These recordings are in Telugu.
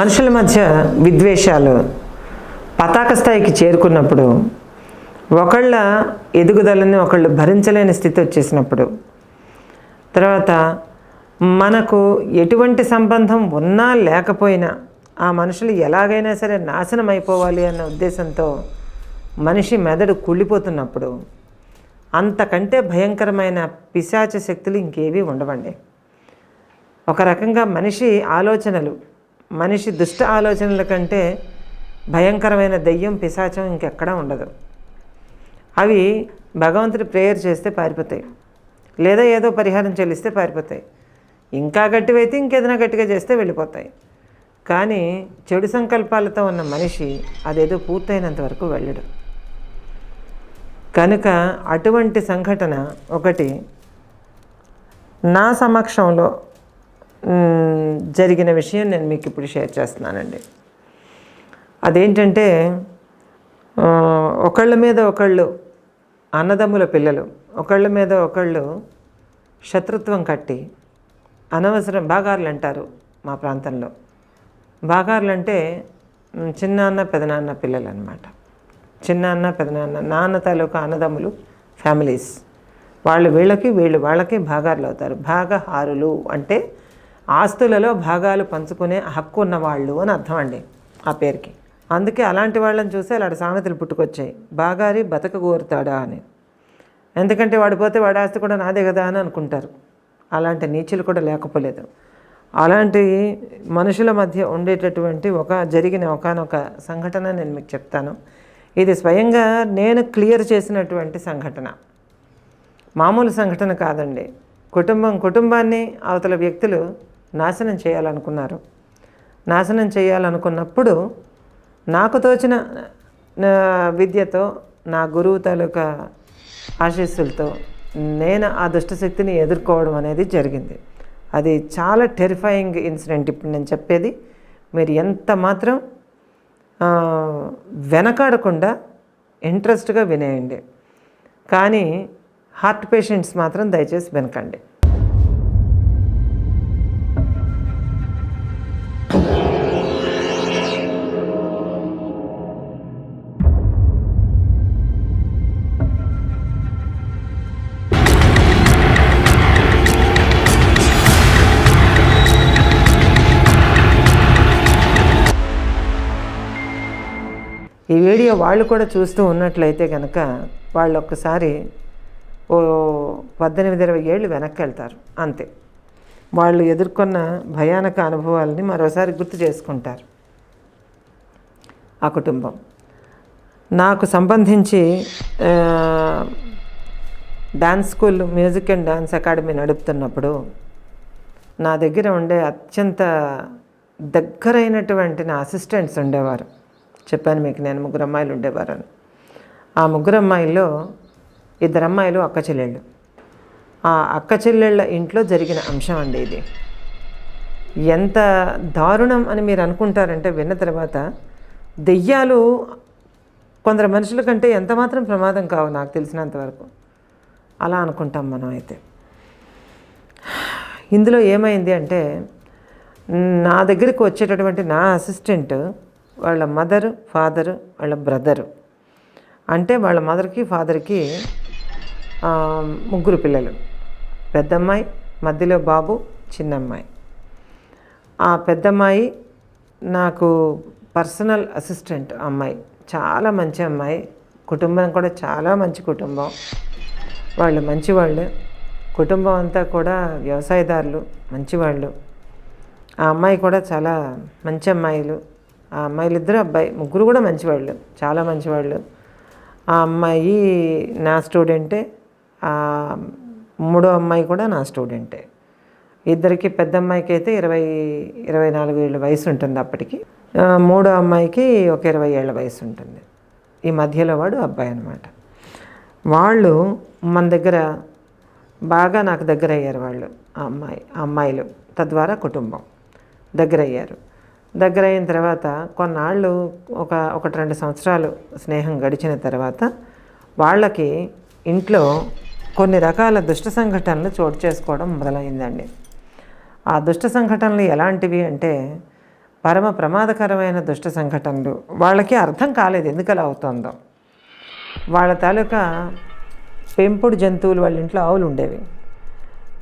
మనుషుల మధ్య విద్వేషాలు పతాక స్థాయికి చేరుకున్నప్పుడు ఒకళ్ళ ఎదుగుదలని ఒకళ్ళు భరించలేని స్థితి వచ్చేసినప్పుడు తర్వాత మనకు ఎటువంటి సంబంధం ఉన్నా లేకపోయినా ఆ మనుషులు ఎలాగైనా సరే నాశనం అయిపోవాలి అన్న ఉద్దేశంతో మనిషి మెదడు కుళ్ళిపోతున్నప్పుడు అంతకంటే భయంకరమైన పిశాచ శక్తులు ఇంకేవీ ఉండవండి. ఒక రకంగా మనిషి ఆలోచనలు మనిషి దుష్ట ఆలోచనల కంటే భయంకరమైన దెయ్యం పిశాచం ఇంకెక్కడా ఉండదు. అవి భగవంతుడి ప్రేయర్ చేస్తే పారిపోతాయి. లేదా ఏదో పరిహారం చెల్లిస్తే పారిపోతాయి. ఇంకా గట్టివైతే ఇంకేదైనా గట్టిగా చేస్తే వెళ్ళిపోతాయి. కానీ చెడు సంకల్పాలతో ఉన్న మనిషి అదేదో పూర్తయినంత వరకు వెళ్ళడు. కనుక అటువంటి సంఘటన ఒకటి నా సమక్షంలో జరిగిన విషయం నేను మీకు ఇప్పుడు షేర్ చేస్తున్నానండి. అదేంటంటే ఒకళ్ళ మీద ఒకళ్ళు అన్నదమ్ముల పిల్లలు ఒకళ్ళ మీద ఒకళ్ళు శత్రుత్వం కట్టి అనవసరం బాగార్లు అంటారు మా ప్రాంతంలో. బాగార్లు అంటే చిన్నాన్న పెదనాన్న పిల్లలు అనమాట చిన్నాన్న పెదనాన్న నాన్న తాలూకా అన్నదమ్ములు ఫ్యామిలీస్. వాళ్ళు వీళ్ళకి వీళ్ళు వాళ్ళకి భాగాలు అవుతారు భాగహారులు అంటే ఆస్తులలో భాగాలు పంచుకునే హక్కు ఉన్నవాళ్ళు అని అర్థం అండి ఆ పేరుకి. అందుకే అలాంటి వాళ్ళని చూసి అలాంటి సామెతలు పుట్టుకొచ్చాయి. బాగారి బతక కోరుతాడా అని. ఎందుకంటే వాడు పోతే వాడి ఆస్తి కూడా నాదే కదా అని అనుకుంటారు. అలాంటి నీచులు కూడా లేకపోలేదు. అలాంటి మనుషుల మధ్య ఉండేటటువంటి ఒక జరిగిన ఒకనొక సంఘటన నేను మీకు చెప్తాను. ఇది స్వయంగా నేను క్లియర్ చేసినటువంటి సంఘటన. మామూలు సంఘటన కాదండి. కుటుంబం కుటుంబాన్ని అవతల వ్యక్తులు నాశనం చేయాలనుకున్నారు. నాశనం చేయాలనుకున్నప్పుడు నాకు తోచిన విద్యతో నా గురువు తాలూకా ఆశీస్సులతో నేను ఆ దుష్టశక్తిని ఎదుర్కోవడం అనేది జరిగింది. అది చాలా టెరిఫైయింగ్ ఇన్సిడెంట్ ఇప్పుడు నేను చెప్పేది. మీరు ఎంత మాత్రం వెనకాడకుండా ఇంట్రెస్ట్గా వినేయండి. కానీ హార్ట్ పేషెంట్స్ మాత్రం దయచేసి వెనకండి. ఈ వీడియో వాళ్ళు కూడా చూస్తూ ఉన్నట్లయితే కనుక వాళ్ళు ఒక్కసారి ఓ పద్దెనిమిది ఇరవై ఏళ్ళు వెనక్కి వెళ్తారు అంతే. వాళ్ళు ఎదుర్కొన్న భయానక అనుభవాలని మరోసారి గుర్తు చేసుకుంటారు. ఆ కుటుంబం. నాకు సంబంధించి dance school music and dance academy నడుపుతున్నప్పుడు నా దగ్గర ఉండే అత్యంత దగ్గరైనటువంటి నా అసిస్టెంట్స్ ఉండేవారు. చెప్పాను మీకు నేను ముగ్గురు అమ్మాయిలు ఉండేవారు ఆ ముగ్గురు అమ్మాయిల్లో ఇద్దరు అమ్మాయిలు అక్క చెల్లెళ్ళు. ఆ అక్క చెల్లెళ్ళ ఇంట్లో జరిగిన అంశం అండి ఇది. ఎంత దారుణం అని మీరు అనుకుంటారంటే విన్న తర్వాత దెయ్యాలు కొందరు మనుషుల కంటే ఎంత మాత్రం ప్రమాదం కావు నాకు తెలిసినంతవరకు అలా అనుకుంటాం మనం అయితే. ఇందులో ఏమైంది అంటే నా దగ్గరికి వచ్చేటటువంటి నా అసిస్టెంట్ వాళ్ళ మదరు ఫాదరు వాళ్ళ బ్రదరు. అంటే వాళ్ళ మదర్కి ఫాదర్కి ముగ్గురు పిల్లలు. పెద్దమ్మాయి మధ్యలో బాబు చిన్నమ్మాయి. ఆ పెద్దమ్మాయి నాకు పర్సనల్ అసిస్టెంట్ అమ్మాయి. చాలా మంచి అమ్మాయి. కుటుంబం కూడా చాలా మంచి కుటుంబం. వాళ్ళు మంచివాళ్ళు. కుటుంబం అంతా కూడా వ్యవసాయదారులు మంచివాళ్ళు. ఆ అమ్మాయి కూడా చాలా మంచి అమ్మాయిలు. ఆ అమ్మాయిలు ఇద్దరు అబ్బాయి ముగ్గురు కూడా మంచివాళ్ళు చాలా మంచివాళ్ళు. ఆ అమ్మాయి నా స్టూడెంటే ఆ మూడో అమ్మాయి కూడా నా స్టూడెంటే. ఇద్దరికి పెద్ద అమ్మాయికి అయితే ఇరవై ఇరవై నాలుగు ఏళ్ళ వయసు ఉంటుంది అప్పటికి. మూడో అమ్మాయికి ఒక ఇరవై ఏళ్ళ వయసు ఉంటుంది. ఈ మధ్యలో వాడు అబ్బాయి అనమాట వాళ్ళు మన దగ్గర బాగా నాకు దగ్గర అయ్యారు వాళ్ళు ఆ అమ్మాయి ఆ అమ్మాయిలు తద్వారా కుటుంబం దగ్గర అయ్యారు దగ్గర అయిన తర్వాత కొన్నాళ్ళు ఒక ఒకటి రెండు సంవత్సరాలు స్నేహం గడిచిన తర్వాత వాళ్ళకి ఇంట్లో కొన్ని రకాల దుష్ట సంఘటనలు చోటు చేసుకోవడం మొదలైందండి. ఆ దుష్ట సంఘటనలు ఎలాంటివి అంటే పరమ ప్రమాదకరమైన దుష్ట సంఘటనలు. వాళ్ళకి అర్థం కాలేదు ఎందుకు అలా అవుతుందో. వాళ్ళ తాలూకా పెంపుడు జంతువులు వాళ్ళ ఇంట్లో ఆవులు ఉండేవి.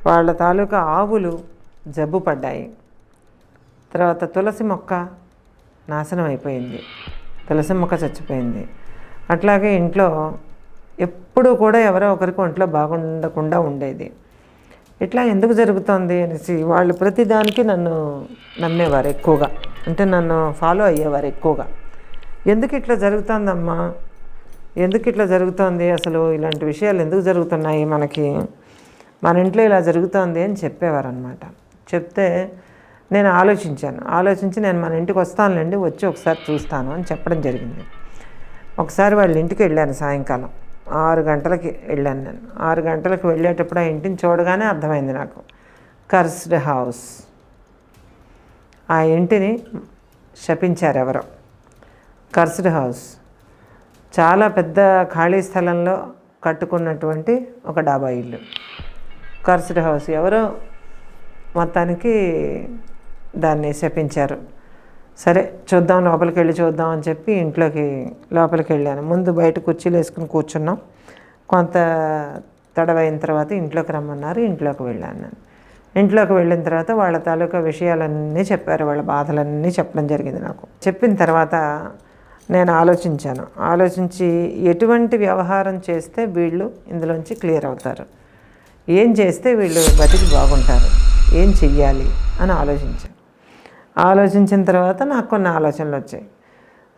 వాళ్ళ తాలూకా ఆవులు జబ్బు పడ్డాయి. తర్వాత తులసి మొక్క నాశనం అయిపోయింది. తులసి మొక్క చచ్చిపోయింది. అట్లాగే ఇంట్లో ఎప్పుడూ కూడా ఎవరో ఒకరికి ఒంట్లో బాగుండకుండా ఉండేది. ఇట్లా ఎందుకు జరుగుతోంది అనేసి వాళ్ళు ప్రతిదానికి నన్ను నమ్మేవారు ఎక్కువగా. అంటే నన్ను ఫాలో అయ్యేవారు ఎక్కువగా. ఎందుకు ఇట్లా జరుగుతుందమ్మా? ఎందుకు ఇట్లా జరుగుతోంది? అసలు ఇలాంటి విషయాలు ఎందుకు జరుగుతున్నాయి మనకి? మన ఇంట్లో ఇలా జరుగుతోంది అని చెప్పేవారు అనమాట చెప్తే నేను ఆలోచించాను. ఆలోచించి నేను మన ఇంటికి వస్తానులేండి వచ్చి ఒకసారి చూస్తాను అని చెప్పడం జరిగింది. ఒకసారి వాళ్ళ ఇంటికి వెళ్ళాను సాయంకాలం. ఆరు గంటలకి వెళ్ళాను నేను. ఆరు గంటలకు వెళ్ళేటప్పుడు ఆ ఇంటిని చూడగానే అర్థమైంది నాకు. Cursed house. ఆ ఇంటిని శపించారు ఎవరో. Cursed house. చాలా పెద్ద ఖాళీ స్థలంలో కట్టుకున్నటువంటి ఒక డాబా ఇల్లు. Cursed house. ఎవరో మొత్తానికి దాన్ని శపించారు. సరే చూద్దాం లోపలికి వెళ్ళి చూద్దాం అని చెప్పి ఇంట్లోకి లోపలికి వెళ్ళాను ముందు బయట కుర్చీలు వేసుకుని కూర్చున్నాం. కొంత తడవైన తర్వాత ఇంట్లోకి రమ్మన్నారు ఇంట్లోకి వెళ్ళాను నేను. ఇంట్లోకి వెళ్ళిన తర్వాత వాళ్ళ తాలూకా విషయాలన్నీ చెప్పారు వాళ్ళ బాధలన్నీ చెప్పడం జరిగింది నాకు. చెప్పిన తర్వాత నేను ఆలోచించాను. ఆలోచించి ఎటువంటి వ్యవహారం చేస్తే వీళ్ళు ఇందులోంచి క్లియర్ అవుతారు. ఏం చేస్తే వీళ్ళు బతికి బాగుంటారు? ఏం చెయ్యాలి? అని ఆలోచించాను. ఆలోచించిన తర్వాత నాకు కొన్ని ఆలోచనలు వచ్చాయి.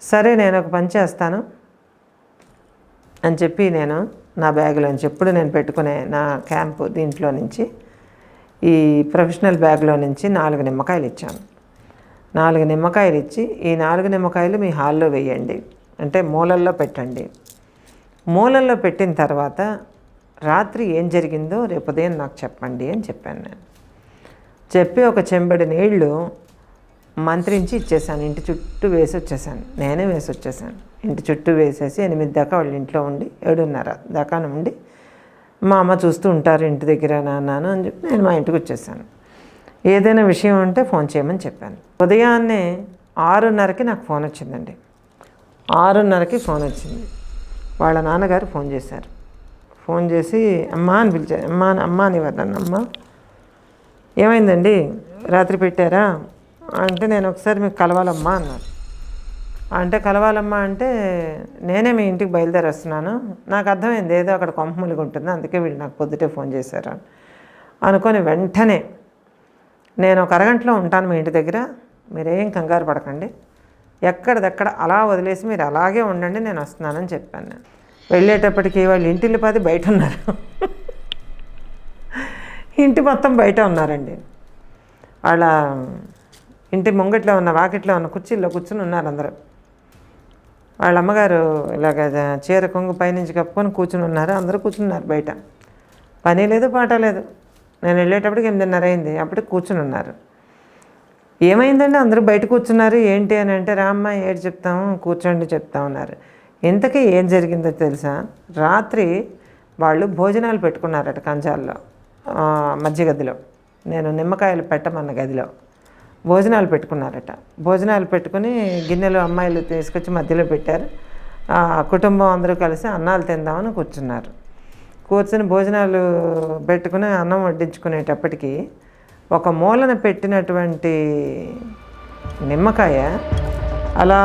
సరే నేను ఒక పని చేస్తాను అని చెప్పి నేను నా బ్యాగ్లోంచి ఎప్పుడు నేను పెట్టుకునే నా క్యాంపు దీంట్లో నుంచి ఈ ప్రొఫెషనల్ బ్యాగ్లో నుంచి నాలుగు నిమ్మకాయలు ఇచ్చాను. నాలుగు నిమ్మకాయలు ఇచ్చి ఈ నాలుగు నిమ్మకాయలు మీ హాల్లో వేయండి. అంటే మూలల్లో పెట్టండి. మూలల్లో పెట్టిన తర్వాత రాత్రి ఏం జరిగిందో రేపు ఉదయం నాకు చెప్పండి అని చెప్పాను నేను. చెప్పి ఒక చెంబడి నీళ్ళు మంత్రించి ఇచ్చేసాను ఇంటి చుట్టూ వేసి వచ్చేసాను నేనే వేసి వచ్చేసాను ఇంటి చుట్టూ వేసేసి ఎనిమిది దాకా వాళ్ళ ఇంట్లో ఉండి ఏడున్నర దాకా ఉండి మా అమ్మ చూస్తూ ఉంటారు ఇంటి దగ్గర నాన్నాను అని చెప్పి నేను మా ఇంటికి వచ్చేసాను ఏదైనా విషయం ఉంటే ఫోన్ చేయమని చెప్పాను. ఉదయాన్నే ఆరున్నరకి నాకు ఫోన్ వచ్చిందండి. ఆరున్నరకి ఫోన్ వచ్చింది. వాళ్ళ నాన్నగారు ఫోన్ చేశారు. ఫోన్ చేసి అమ్మా అని పిలిచారు అమ్మా అని- అని అమ్మ ఏమైందండి? రాత్రి పెట్టారా? అంటే నేను ఒకసారి మీకు కలవాలమ్మా అన్నారు అంటే కలవాలమ్మా అంటే నేనే మీ ఇంటికి బయలుదేరి వస్తున్నాను నాకు అర్థమైంది ఏదో అక్కడ కొంపములిగా ఉంటుంది అందుకే వీళ్ళు నాకు పొద్దుటే ఫోన్ చేశారు అనుకొని వెంటనే నేను ఒక అరగంటలో ఉంటాను మీ ఇంటి దగ్గర మీరేం కంగారు పడకండి. ఎక్కడిదక్కడ అలా వదిలేసి మీరు అలాగే ఉండండి నేను వస్తున్నానని చెప్పాను నేను. వెళ్ళేటప్పటికి వాళ్ళు ఇంటిల్లి పది బయట ఉన్నారు. ఇంటి మొత్తం బయట ఉన్నారండి. వాళ్ళ ఇంటి ముంగట్లో ఉన్న వాకిట్లో ఉన్న కుర్చీల్లో కూర్చుని ఉన్నారు అందరూ. వాళ్ళ అమ్మగారు ఇలాగ చీర కొంగు పైనుంచి కప్పుకొని కూర్చుని ఉన్నారు. అందరూ కూర్చున్నారు బయట. పని లేదు పాట లేదు. నేను వెళ్ళేటప్పటికి ఎనిమిదిన్నర అయింది. అప్పటికి కూర్చుని ఉన్నారు. ఏమైందండి? అందరూ బయట కూర్చున్నారు. ఏంటి అని అంటే రామ్మ ఏడు చెప్తాము కూర్చోండి చెప్తా ఉన్నారు ఇంతకీ ఏం జరిగిందో తెలుసా? రాత్రి వాళ్ళు భోజనాలు పెట్టుకున్నారట కంచాల్లో మధ్య గదిలో. నేను నిమ్మకాయలు పెట్టమన్న గదిలో. భోజనాలు పెట్టుకున్నారట. భోజనాలు పెట్టుకుని గిన్నెలు అమ్మాయిలు తీసుకొచ్చి మధ్యలో పెట్టారు. ఆ కుటుంబం అందరూ కలిసి అన్నాలు తిందామని కూర్చున్నారు. కూర్చొని భోజనాలు పెట్టుకుని అన్నం వడ్డించుకునేటప్పటికి ఒక మూలన పెట్టినటువంటి నిమ్మకాయ అలా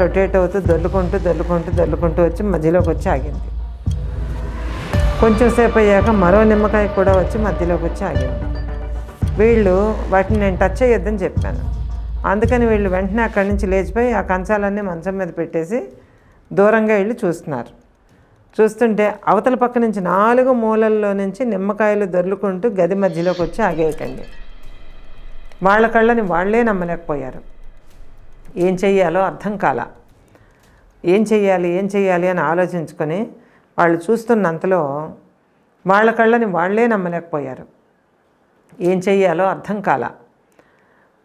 రొటేట్ అవుతూ దొల్లుకుంటూ దొల్లుకుంటూ దొల్లుకుంటూ వచ్చి మధ్యలోకి వచ్చి ఆగింది. కొంచెం సేపు అయ్యాక మరో నిమ్మకాయ కూడా వచ్చి మధ్యలోకి వచ్చి ఆగింది. వీళ్ళు వాటిని నేను టచ్ చేయొద్దని చెప్పాను. అందుకని వీళ్ళు వెంటనే అక్కడి నుంచి లేచిపోయి ఆ కంచాలన్నీ మంచం మీద పెట్టేసి దూరంగా వెళ్ళి చూస్తున్నారు. చూస్తుంటే అవతల పక్క నుంచి నాలుగు మూలల్లో నుంచి నిమ్మకాయలు దొర్లుకుంటూ గది మధ్యలోకి వచ్చి ఆగేయకండి. వాళ్ళ కళ్ళని వాళ్ళే నమ్మలేకపోయారు. ఏం చెయ్యాలో అర్థం కాల. ఏం చెయ్యాలి ఏం చెయ్యాలి అని ఆలోచించుకొని వాళ్ళు చూస్తున్నంతలో వాళ్ళ కళ్ళని వాళ్ళే నమ్మలేకపోయారు. ఏం చెయ్యాలో అర్థం కాల.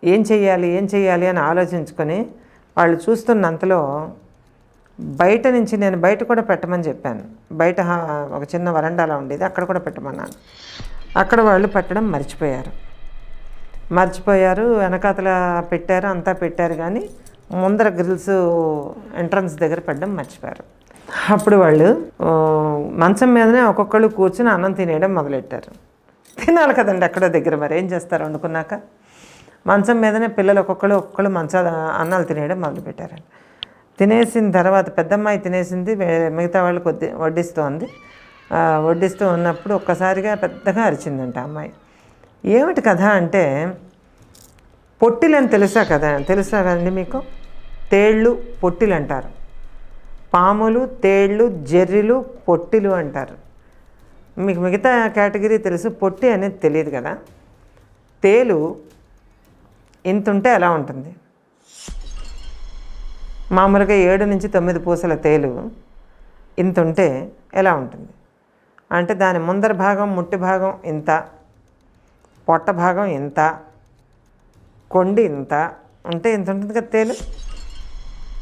ఏం చెయ్యాలి ఏం చెయ్యాలి అని ఆలోచించుకొని వాళ్ళు చూస్తున్నంతలో బయట నుంచి నేను బయట కూడా పెట్టమని చెప్పాను. బయట ఒక చిన్న వరండాలో ఉండేది అక్కడ కూడా పెట్టమన్నాను. అక్కడ వాళ్ళు పెట్టడం మర్చిపోయారు. మర్చిపోయారు వెనకాతల పెట్టారు అంతా పెట్టారు కానీ ముందర గ్రిల్స్ ఎంట్రన్స్ దగ్గర పెట్టడం మర్చిపోయారు. అప్పుడు వాళ్ళు మంచం మీదనే ఒక్కొక్కళ్ళు కూర్చుని అన్నం తినేయడం మొదలెట్టారు. తినాలి కదండి ఎక్కడో దగ్గర మరి. ఏం చేస్తారు వండుకున్నాక? మంచం మీదనే పిల్లలు ఒక్కొక్కళ్ళు ఒక్కొక్కళ్ళు మంచాలు అన్నాలు తినేయడం మొదలుపెట్టారండి. తినేసిన తర్వాత పెద్దమ్మాయి తినేసింది మిగతా వాళ్ళు కొద్ది వడ్డిస్తోంది. వడ్డిస్తూ ఉన్నప్పుడు ఒక్కసారిగా పెద్దగా అరిచిందంట అమ్మాయి. ఏమిటి కథ అంటే పొట్టిలని తెలుసా కదా? తెలుసా కదండి మీకు? తేళ్ళు పొట్టిలు అంటారు పాములు తేళ్ళు జెర్రిలు పొట్టిలు అంటారు. మీకు మిగతా కేటగిరీ తెలుసు పొట్టి అనేది తెలియదు కదా. తేలు ఇంత ఉంటే ఎలా ఉంటుంది. మామూలుగా ఏడు నుంచి తొమ్మిది పూసల తేలు ఇంత ఉంటే ఎలా ఉంటుంది? అంటే దాని ముందర భాగం ముట్టి భాగం ఇంత పొట్ట భాగం ఇంత కొండి ఇంత ఉంటే ఇంత ఉంటుంది కదా తేలు.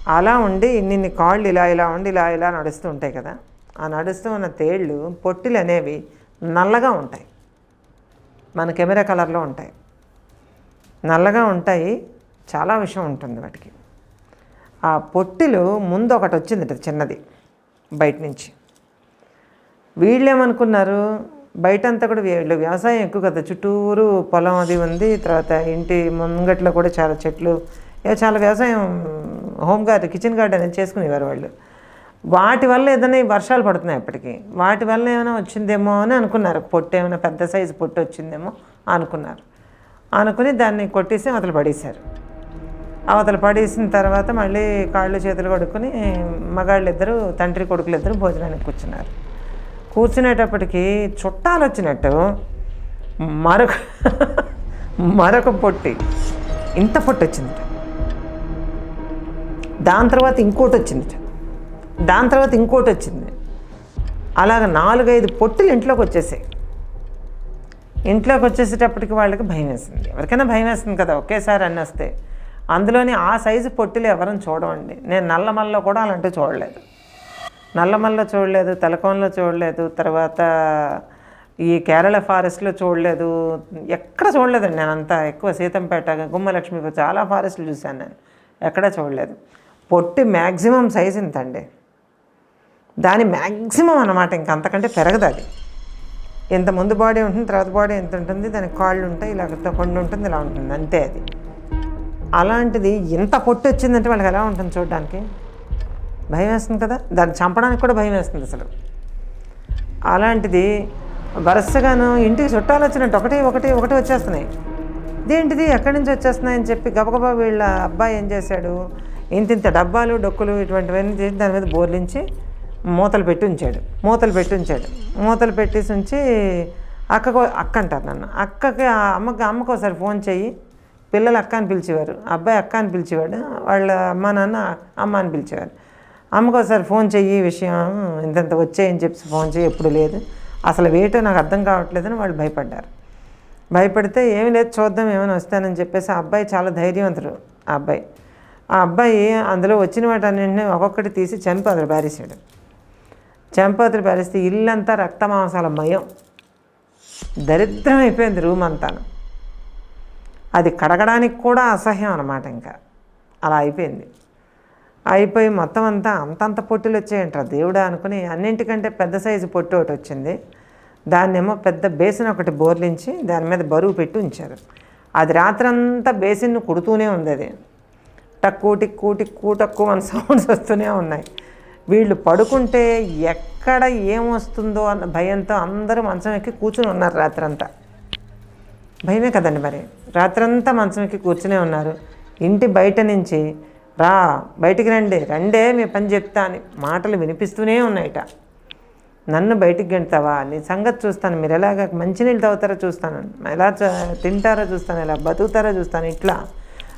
అలా ఉండి ఇన్ని కాళ్ళు ఇలా ఇలా ఉండి ఇలా ఇలా నడుస్తూ ఉంటాయి కదా. ఆ నడుస్తూ ఉన్న తేళ్ళు పొట్టిలు అనేవి నల్లగా ఉంటాయి. మన కెమెరా కలర్లో ఉంటాయి. నల్లగా ఉంటాయి చాలా విషయం ఉంటుంది వాటికి. ఆ పొట్టిలు ముందు ఒకటి వచ్చింది చిన్నది బయట నుంచి. వీళ్ళేమనుకున్నారు బయట అంతా కూడా వీళ్ళు వ్యవసాయం ఎక్కువ కదా చుట్టూరు పొలం అది ఉంది తర్వాత ఇంటి ముంగట్లో కూడా చాలా చెట్లు చాలా వ్యవసాయం హోమ్ గార్డెన్ కిచెన్ గార్డెన్ చేసుకునేవారు వాళ్ళు. వాటి వల్ల ఏదైనా వర్షాలు పడుతున్నాయి అప్పటికి. వాటి వల్ల ఏమైనా వచ్చిందేమో అని అనుకున్నారు. పొట్టు ఏమైనా పెద్ద సైజు పొట్టు వచ్చిందేమో అనుకున్నారు. అనుకుని దాన్ని కొట్టేసి అవతల పడేశారు. అవతల పడేసిన తర్వాత మళ్ళీ కాళ్ళు చేతులు కడుక్కొని మగాళ్ళు ఇద్దరు తండ్రి కొడుకులు ఇద్దరు భోజనానికి కూర్చున్నారు. కూర్చునేటప్పటికి చుట్టాలు వచ్చినట్టు మరొక మరొక పొట్టి. ఇంత పొట్టు వచ్చింది దాని తర్వాత ఇంకోటి వచ్చింది దాని తర్వాత ఇంకోటి వచ్చింది. అలాగ నాలుగైదు పొట్టులు ఇంట్లోకి వచ్చేసాయి. ఇంట్లోకి వచ్చేసేటప్పటికి వాళ్ళకి భయం వేసింది. ఎవరికైనా భయం వేస్తుంది కదా ఒకేసారి అన్నీ వస్తే. అందులోని ఆ సైజు పొట్టులు ఎవరైనా చూడమండి నేను నల్లమల్లో కూడా అలాంటివి చూడలేదు. నల్లమల్లో చూడలేదు తలకోనలో చూడలేదు తర్వాత ఈ కేరళ ఫారెస్ట్లో చూడలేదు. ఎక్కడ చూడలేదండి నేను అంతా ఎక్కువ సీతంపేట గుమ్మలక్ష్మి చాలా ఫారెస్ట్లు చూశాను నేను. ఎక్కడా చూడలేదు. పొట్టి మ్యాక్సిమం సైజ్ ఇంతండి. దాని మ్యాక్సిమం అన్నమాట ఇంక అంతకంటే పెరగదు అది. ఇంత ముందు బాడీ ఉంటుంది తర్వాత బాడీ ఎంత ఉంటుంది దానికి కాళ్ళు ఉంటాయి ఇలా కొండ ఉంటుంది ఇలా ఉంటుంది. అంతే అది. అలాంటిది ఇంత పొట్టు వచ్చిందంటే వాళ్ళకి ఎలా ఉంటుంది చూడడానికి? భయం వేస్తుంది కదా? దాన్ని చంపడానికి కూడా భయం వేస్తుంది అసలు. అలాంటిది వరుసగాను ఇంటికి చుట్టాలు వచ్చినట్టు ఒకటి ఒకటి ఒకటి వచ్చేస్తున్నాయి. ఇదేంటిది ఎక్కడి నుంచి వచ్చేస్తున్నాయని చెప్పి గబగబా వీళ్ళ అబ్బాయి ఏం చేశాడు? ఇంత ఇంత డబ్బాలు డొక్కులు ఇటువంటివన్నీ చేసి దాని మీద బోర్లించి మూతలు పెట్టి ఉంచాడు. మూతలు పెట్టి ఉంచాడు. మూతలు పెట్టేసి ఉంచి అక్కకు అక్క అంటారు నన్ను. అక్కకి అమ్మకి అమ్మకు ఒకసారి ఫోన్ చెయ్యి. పిల్లలు అక్క అని పిలిచేవారు. అబ్బాయి అక్క అని పిలిచేవాడు. వాళ్ళ అమ్మ నాన్న అమ్మ అని పిలిచేవారు. అమ్మకు ఒకసారి ఫోన్ చెయ్యి విషయం. ఇంతంత వచ్చాయని చెప్పి ఫోన్ చెయ్యి. ఎప్పుడు లేదు. అసలు వేటో నాకు అర్థం కావట్లేదని వాళ్ళు భయపడ్డారు. భయపడితే ఏమి లేదు చూద్దాం ఏమైనా వస్తానని చెప్పేసి ఆ అబ్బాయి చాలా ధైర్యవంతుడు ఆ అబ్బాయి. ఆ అబ్బాయి అందులో వచ్చిన వాటన్నింటినీ ఒక్కొక్కటి తీసి చంపి అతడు చంపతులు పరిస్థితి ఇల్లంతా రక్తమాంసాల మయం. దరిద్రం అయిపోయింది రూమ్ అంతాను. అది కడగడానికి కూడా అసహ్యం అనమాట ఇంకా. అలా అయిపోయింది. అయిపోయి మొత్తం అంతా అంతంత పొట్టులు వచ్చాయంటారు దేవుడా అనుకుని అన్నింటికంటే పెద్ద సైజు పొట్టు ఒకటి వచ్చింది. దాన్నేమో పెద్ద బేసిన్ ఒకటి బోర్లించి దాని మీద బరువు పెట్టి ఉంచారు. అది రాత్రంతా బేసిన్ను కుడుతూనే ఉంది అది. టక్కు టిక్కు టిక్కు టక్కు మన సౌండ్స్ వస్తూనే ఉన్నాయి. వీళ్ళు పడుకుంటే ఎక్కడ ఏమొస్తుందో అన్న భయంతో అందరూ మంచం ఎక్కి కూర్చుని ఉన్నారు రాత్రంతా. భయమే కదండి మరి. రాత్రంతా మంచం ఎక్కి కూర్చునే ఉన్నారు. ఇంటి బయట నుంచి రా బయటికి రండి రండే మీ పని చెప్తా అని మాటలు వినిపిస్తూనే ఉన్నాయిట. నన్ను బయటికి గెంటావా నీ సంగతి చూస్తాను. మీరు ఎలాగ మంచినీళ్ళు తాగుతారో చూస్తాను. ఎలా తింటారో చూస్తాను. ఎలా బతుకుతారో చూస్తాను. ఇట్లా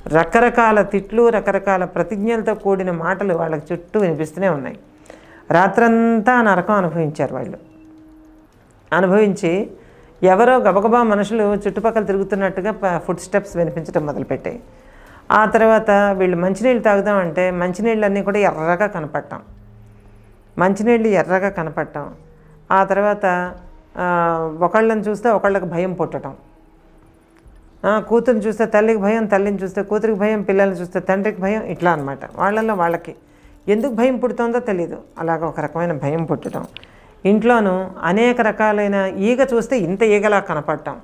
రకరకాల తిట్లు రకరకాల ప్రతిజ్ఞలతో కూడిన మాటలు వాళ్ళకి చుట్టూ వినిపిస్తూనే ఉన్నాయి. రాత్రంతా ఆ నరకం అనుభవించారు వాళ్ళు. అనుభవించి ఎవరో గబగబా మనుషులు చుట్టుపక్కల తిరుగుతున్నట్టుగా ఫుడ్ స్టెప్స్ వినిపించడం మొదలుపెట్టాయి. ఆ తర్వాత వీళ్ళు మంచినీళ్ళు తాగుదామంటే మంచినీళ్ళన్నీ కూడా ఎర్రగా కనపడటం. మంచినీళ్ళు ఎర్రగా కనపడటం. ఆ తర్వాత ఒకళ్ళని చూస్తే ఒకళ్ళకి భయం పుట్టడం కూతురుని చూస్తే తల్లికి భయం తల్లిని చూస్తే కూతురికి భయం పిల్లల్ని చూస్తే తండ్రికి భయం ఇట్లా అనమాట వాళ్ళల్లో వాళ్ళకి ఎందుకు భయం పుడుతుందో తెలియదు అలాగ ఒక రకమైన భయం పుట్టడం. ఇంట్లోనూ అనేక రకాలైన ఈగ చూస్తే ఇంత ఈగలా కనపడటం.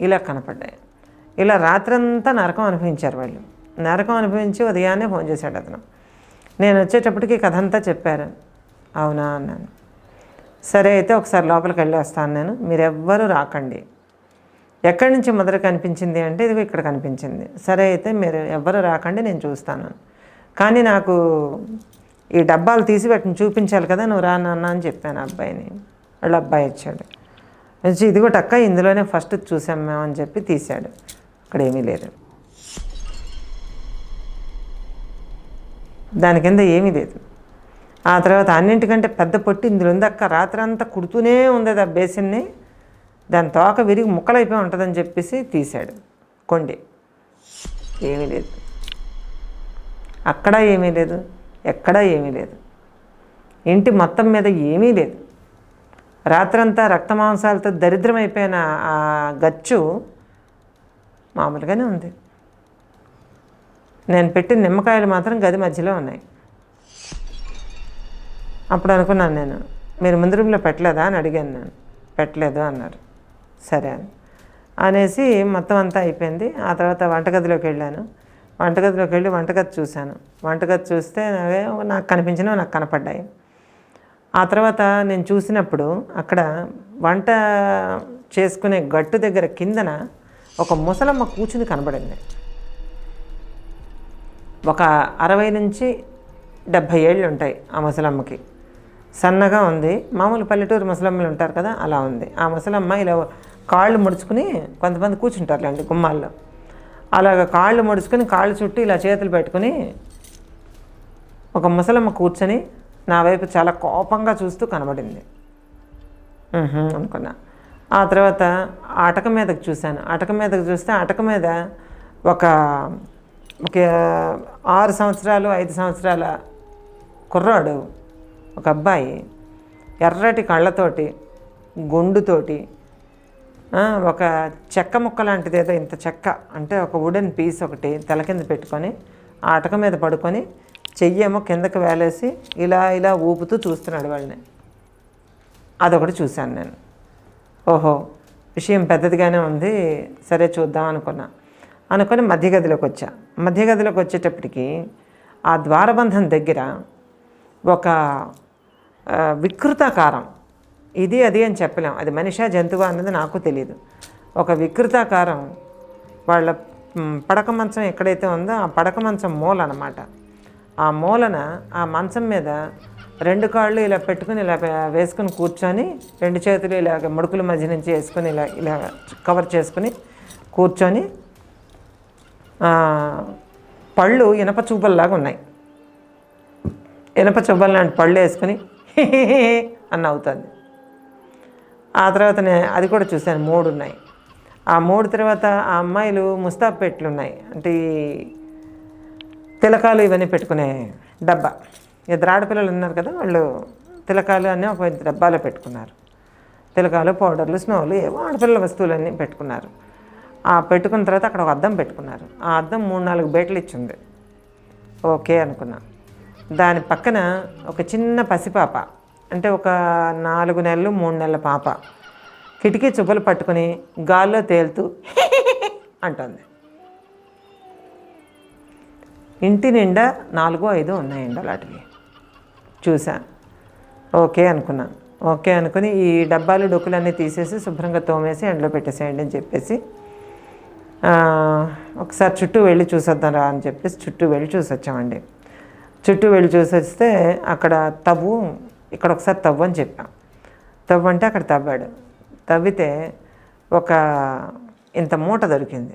ఇలా కనపడ్డాయి. ఇలా రాత్రంతా నరకం అనుభవించారు వాళ్ళు. నరకం అనుభవించి ఉదయాన్నే ఫోన్ చేశాడు అతను. నేను వచ్చేటప్పటికి కథ అంతా చెప్పారు. అవునా? అన్నాను. సరే అయితే ఒకసారి లోపలికి వెళ్ళి వస్తాను నేను. మీరెవ్వరూ రాకండి. ఎక్కడి నుంచి మొదట కనిపించింది అంటే ఇదిగో ఇక్కడ కనిపించింది. సరే అయితే మీరు ఎవ్వరు రాకండి నేను చూస్తాను. కానీ నాకు ఈ డబ్బాలు తీసి వాటిని చూపించాలి కదా నువ్వు రా నాన్న అని చెప్పాను అబ్బాయిని. వాళ్ళ అబ్బాయి వచ్చాడు. వచ్చి ఇదిగో టక్క ఇందులోనే ఫస్ట్ చూసాం మేము అని చెప్పి తీశాడు. అక్కడ ఏమీ లేదు. దాని కింద ఏమీ లేదు. ఆ తర్వాత అన్నింటికంటే పెద్ద పొట్టి ఇందులో ఉంది అక్క. రాత్రి అంతా కుడుతూనే ఉంది అది ఆ బేసిన్ని. దాని తోక విరిగి ముక్కలైపోయి ఉంటుందని చెప్పేసి తీశాడు. కొండి. ఏమీ లేదు. అక్కడ ఏమీ లేదు. ఎక్కడా ఏమీ లేదు. ఇంటి మొత్తం మీద ఏమీ లేదు. రాత్రంతా రక్తమాంసాలతో దరిద్రమైపోయిన ఆ గచ్చు మామూలుగానే ఉంది. నేను పెట్టిన నిమ్మకాయలు మాత్రం గది మధ్యలో ఉన్నాయి. అప్పుడు అనుకున్నాను నేను మీరు ముందు రూమ్లో పెట్టలేదా అని అడిగాను నేను. పెట్టలేదు అన్నారు. సరే అని. అనేసి మొత్తం అంతా అయిపోయింది. ఆ తర్వాత వంటగదిలోకి వెళ్ళాను. వంటగదిలోకి వెళ్ళి వంటగది చూశాను. వంటగది చూస్తే నాకు కనిపించినవి నాకు కనపడ్డాయి. ఆ తర్వాత నేను చూసినప్పుడు అక్కడ వంట చేసుకునే గట్టు దగ్గర కిందన ఒక ముసలమ్మ కూర్చుని కనబడింది. ఒక అరవై నుంచి డెబ్భై ఏళ్ళు ఉంటాయి ఆ ముసలమ్మకి. సన్నగా ఉంది. మామూలు పల్లెటూరు ముసలమ్మలు ఉంటారు కదా అలా ఉంది. ఆ ముసలమ్మ ఇలా కాళ్ళు ముడుచుకుని కొంతమంది కూర్చుంటారులేండి గుమ్మాల్లో. అలాగ కాళ్ళు ముడుచుకుని కాళ్ళు చుట్టూ ఇలా చేతులు పెట్టుకుని ఒక ముసలమ్మ కూర్చొని నా వైపు చాలా కోపంగా చూస్తూ కనబడింది. అనుకున్నా. ఆ తర్వాత అటక మీదకి చూశాను. అటక మీదకి చూస్తే అటక మీద ఒక ఒక ఆరు సంవత్సరాలు ఐదు సంవత్సరాల కుర్రాడు ఒక అబ్బాయి ఎర్రటి కళ్ళతోటి గుండుతోటి ఒక చెక్క ముక్క లాంటిది ఏదో ఇంత చెక్క అంటే ఒక వుడెన్ పీస్ ఒకటి తల కింద పెట్టుకొని ఆ అటక మీద పడుకొని చెయ్యేమో కిందకి వేలేసి ఇలా ఇలా ఊపుతూ చూస్తున్నాడు వాళ్ళని అదొకటి చూశాను నేను. ఓహో విషయం పెద్దదిగానే ఉంది సరే చూద్దాం అనుకున్నా. అనుకొని మధ్య గదిలోకి వచ్చా. మధ్య గదిలోకి వచ్చేటప్పటికి ఆ ద్వారబంధం దగ్గర ఒక వికృతాకారం ఇది అది అని చెప్పలేం. అది మనిషా జంతువు అన్నది నాకు తెలియదు ఒక వికృతాకారం. వాళ్ళ పడక మంచం ఎక్కడైతే ఉందో ఆ పడక మంచం మూల అనమాట ఆ మూలన ఆ మంచం మీద రెండు కాళ్ళు ఇలా పెట్టుకుని ఇలా వేసుకుని కూర్చొని రెండు చేతులు ఇలాగ ముడుకుల మధ్య నుంచి వేసుకొని ఇలా ఇలా కవర్ చేసుకుని కూర్చొని పళ్ళు ఇనప చూపల్లాగా ఉన్నాయి. ఇనప చూపల్ లాంటి పళ్ళు వేసుకుని అని అవుతుంది. ఆ తర్వాత అది కూడా చూశాను మూడు ఉన్నాయి ఆ మూడు తర్వాత ఆ అమ్మాయిలు ముస్తాబ్ పెట్లు ఉన్నాయి. అంటే తిలకాలు ఇవన్నీ పెట్టుకునే డబ్బా. ఇద్దరు ఆడపిల్లలు ఉన్నారు కదా వాళ్ళు తిలకాలు అన్నీ ఒక డబ్బాలో పెట్టుకున్నారు. తిలకాలు పౌడర్లు స్నోలు ఏవో ఆడపిల్లల వస్తువులన్నీ పెట్టుకున్నారు. ఆ పెట్టుకున్న తర్వాత అక్కడ ఒక అద్దం పెట్టుకున్నారు. ఆ అద్దం మూడు నాలుగు బేటలు ఇచ్చింది. ఓకే అనుకున్నా. దాని పక్కన ఒక చిన్న పసిపాప. అంటే ఒక నాలుగు నెలలు మూడు నెలల పాప. కిటికీ చుబ్బలు పట్టుకుని గాల్లో తేలుతూ అంటుంది. ఇంటి నిండా నాలుగో ఐదో ఉన్నాయండి అలాంటివి. చూసా ఓకే అనుకున్నాను ఓకే అనుకుని ఈ డబ్బాలు డొక్కులన్నీ తీసేసి శుభ్రంగా తోమేసి ఎండలో పెట్టేసేయండి అని చెప్పేసి ఒకసారి చుట్టూ వెళ్ళి చూసొద్దారా అని చెప్పేసి చుట్టూ వెళ్ళి చూసొచ్చామండి. చుట్టూ వెళ్ళి చూసి వస్తే అక్కడ తవ్వు ఇక్కడ ఒకసారి తవ్వని చెప్పాం. తవ్వంటే అక్కడ తవ్వాడు. తవ్వితే ఒక ఇంత మూట దొరికింది.